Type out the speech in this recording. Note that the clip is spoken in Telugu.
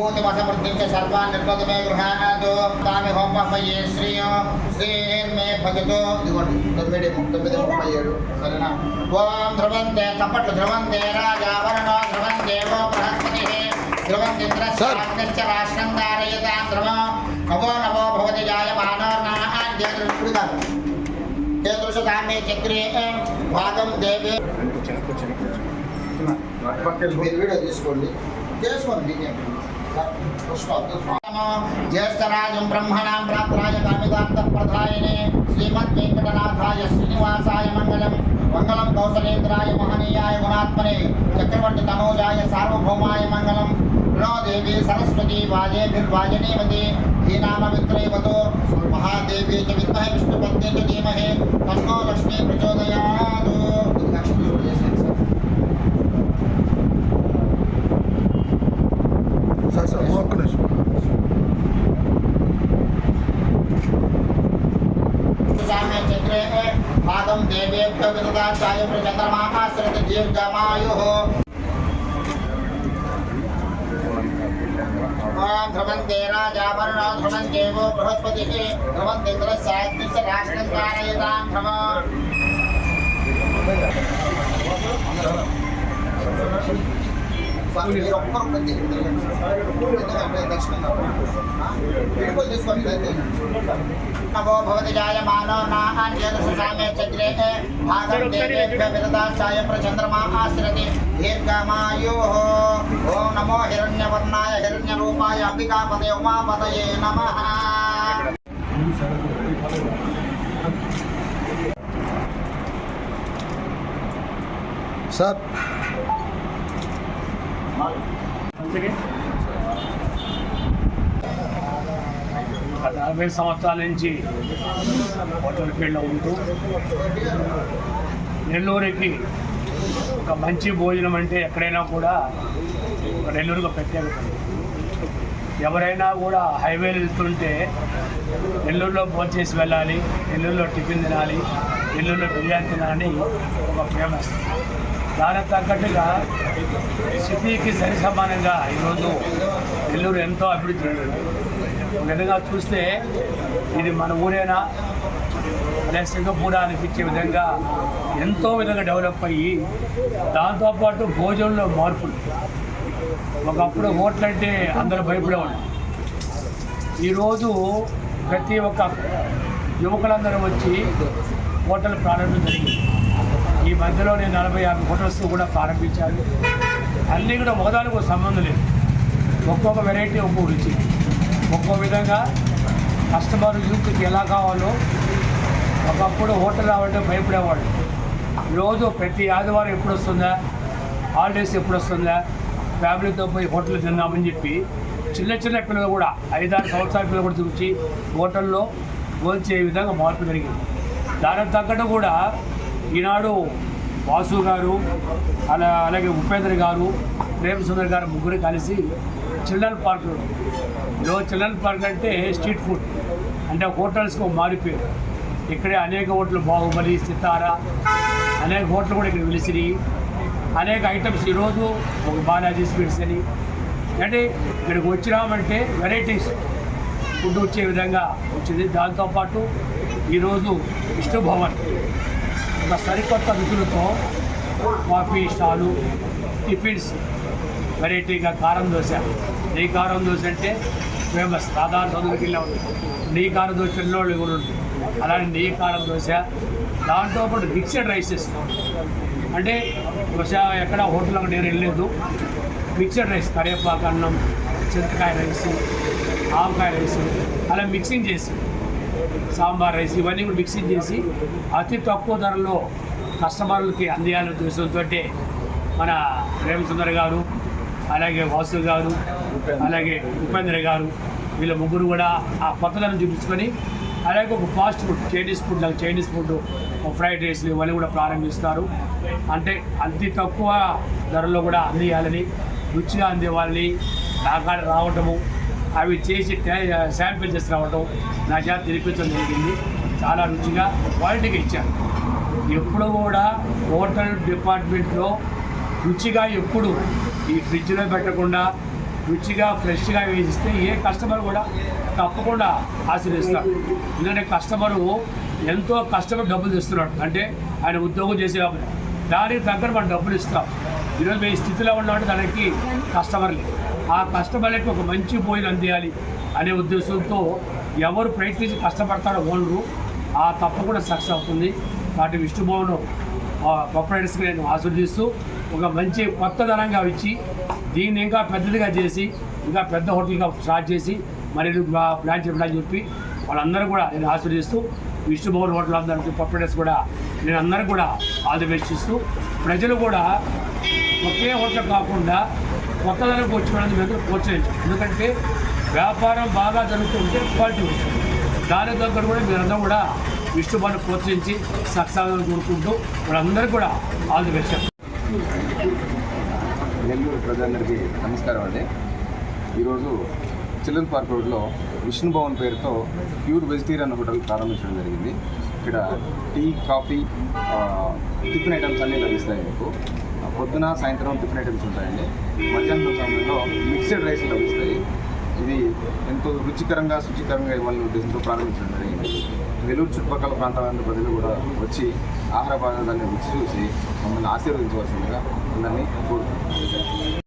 భూతిమసమృద్ధిం చ సర్వాన్ నిర్గతమే గృహాదు తామి హోమమయ్యే శ్రీయో శ్రీర్మే భజతో ఇదిగోండి తొమ్మిది తొమ్మిది ముప్పై ఏడు సరేనా ఓం ధ్రువంతే తప్పట్లు ధ్రువంతే రాజావరణో ధ్రువందేవో బృహస్పతి ధ్రువంతింద్రశ్చ రాష్ట్రం ధారయతా ధ్రువం నవో నవో భవతి జాయమానో నాద్యదృష్టి కాదు కేతృష సామే చక్రే భాగం దేవే మీరు వీడియో తీసుకోండి చేసుకోండి జ్యేష్ఠరాజం బ్రహ్మణాం ప్రాప్రాయ కామితార్థ ప్రధాయనే శ్రీమద్ వెంకటనాథాయ శ్రీనివాసాయ మంగళం. మంగళం కౌశలేంద్రాయ మహనీయాయ గుణాత్మనే చక్రవర్తి తనోజాయ సార్వభౌమాయ మంగళం. ప్రణోదేవి సరస్వతి వాజేభిర్వాజనీమతి. ధీనామ విత్రైవతో మహాదేవి చ విద్మహే విష్ణుపత్నే చ ధీమహే. साम्य चित्रे पादम देवेभ्य विददा चायु चंद्रमा आश्रित जीव जमायुः ध्रुवन्ते राजावर्ण ध्रुवन्देवो बृहस्पतिः ध्रुवन्दिन्द्रस्याग्निश्च राष्ट्रं कारयतां ध्रुव దక్షిణ नवो भवति जायमानो नाहान्यदशसामे चक्रे भागं देवेभ्य विददाचाय प्रचन्द्रमा आश्रति दीर्घमायोः ॐ नमो हिरण्यवर्णाय हिरण्यरूपाय अम्बिकापदे उमापदये नमः सत Once again. నలభై సంవత్సరాల నుంచి హోటల్ ఫీల్డ్లో ఉంటూ నెల్లూరుకి ఒక మంచి భోజనం అంటే ఎక్కడైనా కూడా ఒక నెల్లూరుగా ప్రత్యేకత. ఎవరైనా కూడా హైవేలు వెళ్తుంటే నెల్లూరులో భోజేసి వెళ్ళాలి నెల్లూరులో టిఫిన్ తినాలి నెల్లూరులో బిర్యానీ తినాలని ఒక ఫేమస్. దానికి తగ్గట్టుగా సిటీకి సరి సమానంగా ఈరోజు నెల్లూరు ఎంతో అభివృద్ధి చెందింది. విధంగా చూస్తే ఇది మన ఊరేనా? లేదా సింగపూర్ అనిపించే విధంగా ఎంతో విధంగా డెవలప్ అయ్యి దాంతోపాటు భోజనంలో మార్పులు. ఒకప్పుడు హోటల్ అంటే అందరూ భయపడేవాళ్ళు ఈరోజు ప్రతి ఒక్క యువకులందరూ వచ్చి హోటల్ ప్రారంభం జరిగింది. ఈ మధ్యలో నేను నలభై యాభై హోటల్స్ కూడా ప్రారంభించాను అన్నీ కూడా ఒకదానికి ఒక సంబంధం లేదు. ఒక్కొక్క వెరైటీ ఒక్కొక్క రుచి. ఒక్కో విధంగా కస్టమర్ యూత్కి ఎలా కావాలో ఒకప్పుడు హోటల్ రావాలంటే భయపడేవాళ్ళు. రోజు ప్రతి ఆదివారం ఎప్పుడు వస్తుందా హాలిడేస్ ఎప్పుడు వస్తుందా ఫ్యామిలీతో పోయి హోటల్ తిన్నామని చెప్పి చిన్న చిన్న పిల్లలు కూడా ఐదారు సంవత్సరాల పిల్లలు కూడా చూసి హోటల్లో పోల్చే విధంగా మార్పు జరిగింది. దానికి తగ్గట్టు కూడా ఈనాడు వాసు గారు అలా అలాగే ఉపేంద్ర గారు ప్రేమ్ సుందర్ గారు ముగ్గురు కలిసి చిల్డ్రన్ పార్క్ ఈరోజు చిల్డ్రన్ పార్క్ అంటే స్ట్రీట్ ఫుడ్. అంటే హోటల్స్కి ఒక మారిపోయారు ఇక్కడే అనేక హోటల్ బాహుబలి సితార అనేక హోటల్ కూడా ఇక్కడ వెలిసినాయి అనేక ఐటమ్స్ ఈరోజు ఒక బాలాజీ స్వీట్స్ అని. అంటే ఇక్కడికి వచ్చినామంటే వెరైటీస్. ఫుడ్ వచ్చే విధంగా వచ్చింది. దాంతోపాటు ఈరోజు విష్ణు భవన్ ఒక సరికొత్త రుచులతో కాఫీ స్టాలు టిఫిన్స్ వెరైటీగా కారం దోశ. నెయ్యి కారం దోశ అంటే ఫేమస్ సాధారణ చదువుకి వెళ్ళా నీ నెయ్యి కారం దోశ పిల్లోళ్ళు కూడా ఉంటుంది అలానే నెయ్యి కారం దోశ దాంతో పాటు రైస్ రైసెస్. అంటే దోశ ఎక్కడ హోటల్లో నేను వెళ్ళలేదు. మిక్సెడ్ రైస్ కరివేపాకు అన్నం చింతకాయ రైస్ ఆవకాయ రైస్ అలా మిక్సింగ్ చేసి సాంబార్ రైస్ ఇవన్నీ కూడా మిక్సింగ్ చేసి అతి తక్కువ ధరలో కస్టమర్లకి అందేయాలనే ఉద్దేశంతో మన ప్రేమ సుందర్ గారు అలాగే వాసు గారు అలాగే ఉపేంద్ర గారు వీళ్ళ ముగ్గురు కూడా ఆ కొత్తదనం చూపించుకొని అలాగే ఒక ఫాస్ట్ ఫుడ్ చైనీస్ ఫుడ్ లాగా చైనీస్ ఫుడ్ ఫ్రైడ్ రైస్లు ఇవన్నీ కూడా ప్రారంభిస్తారు అంటే అతి తక్కువ ధరలో కూడా అందియాలని రుచిగా అందేవాళ్ళని నాకాడ రావటము అవి చేసి శాంపిల్ చేసి రావటం నా చేత తినిపించడం జరిగింది. చాలా రుచిగా క్వాలిటీగా ఇచ్చాను ఎప్పుడు కూడా హోటల్ డిపార్ట్మెంట్లో రుచిగా ఎప్పుడు ఈ ఫ్రిడ్జ్లో పెట్టకుండా రుచిగా ఫ్రెష్గా వేసిస్తే ఏ కస్టమర్ కూడా తప్పకుండా ఆశీర్వదిస్తారు. ఎందుకంటే కస్టమరు ఎంతో కష్టపడి డబ్బులు తెస్తున్నాడు. అంటే ఆయన ఉద్యోగం చేసే కాబట్టి. దానికి దగ్గర మనం డబ్బులు ఇస్తాం. ఈరోజు మేము ఈ స్థితిలో ఉన్నామంటే దానికి కస్టమర్లే ఆ కస్టమర్లకి ఒక మంచి భోజనం అందియాలి అనే ఉద్దేశంతో ఎవరు ప్రయత్నించి కష్టపడతారో ఓనరు ఆ తప్పకుండా సక్సెస్ అవుతుంది. కాబట్టి విష్ణుభవన్ ప్రొపరేటర్స్కి నేను ఆశీర్దిస్తూ ఒక మంచి కొత్తదనంగా ఇచ్చి దీన్ని ఇంకా పెద్దదిగా చేసి ఇంకా పెద్ద హోటల్గా స్టార్ట్ చేసి మరి ప్లాన్ చెప్పడానికి చెప్పి వాళ్ళందరూ కూడా నేను ఆశీర్దిస్తూ విష్ణుభవన్ హోటల్ అందరికీ ప్రొపరేటర్స్ కూడా నేను అందరూ కూడా ఆల్ ది బెస్ట్ ఇస్తూ ప్రజలు కూడా ఒకే హోటల్ కాకుండా కొత్తదనం వచ్చి మీద ప్రోత్సహించారు ఎందుకంటే వ్యాపారం బాగా జరుగుతుంటే క్వాలిటీ వస్తుంది. దాని దగ్గర కూడా మీరందరూ కూడా విష్ణుభవన్ ప్రోత్సహించి సక్సెస్ కోరుకుంటూ వాళ్ళందరూ కూడా ఆల్ ది బెస్ట్. నెల్లూరు ప్రజలందరికీ నమస్కారం అండి. ఈరోజు చిల్డ్రన్ పార్క్ రోడ్లో విష్ణు భవన్ పేరుతో ప్యూర్ వెజిటేరియన్ హోటల్ ప్రారంభించడం జరిగింది. ఇక్కడ టీ కాఫీ టిఫిన్ ఐటమ్స్ అన్నీ లభిస్తాయి మీకు. పొద్దున సాయంత్రం టిఫిన్ ఐటమ్స్ ఉంటాయండి. మధ్యాహ్నం సమయంలో మిక్స్డ్ రైస్ లభిస్తాయి. ఇది ఎంతో రుచికరంగా శుచికరంగా ఇవ్వాలని ఉద్దేశంతో ప్రారంభించడం జరిగింది. వెలూరు చుట్టుపక్కల ప్రాంతాల ప్రజలు కూడా వచ్చి ఆహార పదార్థాన్ని రుచి చూసి మమ్మల్ని ఆశీర్వదించవలసిందిగా అందరినీ కోరుకుంటున్నాను.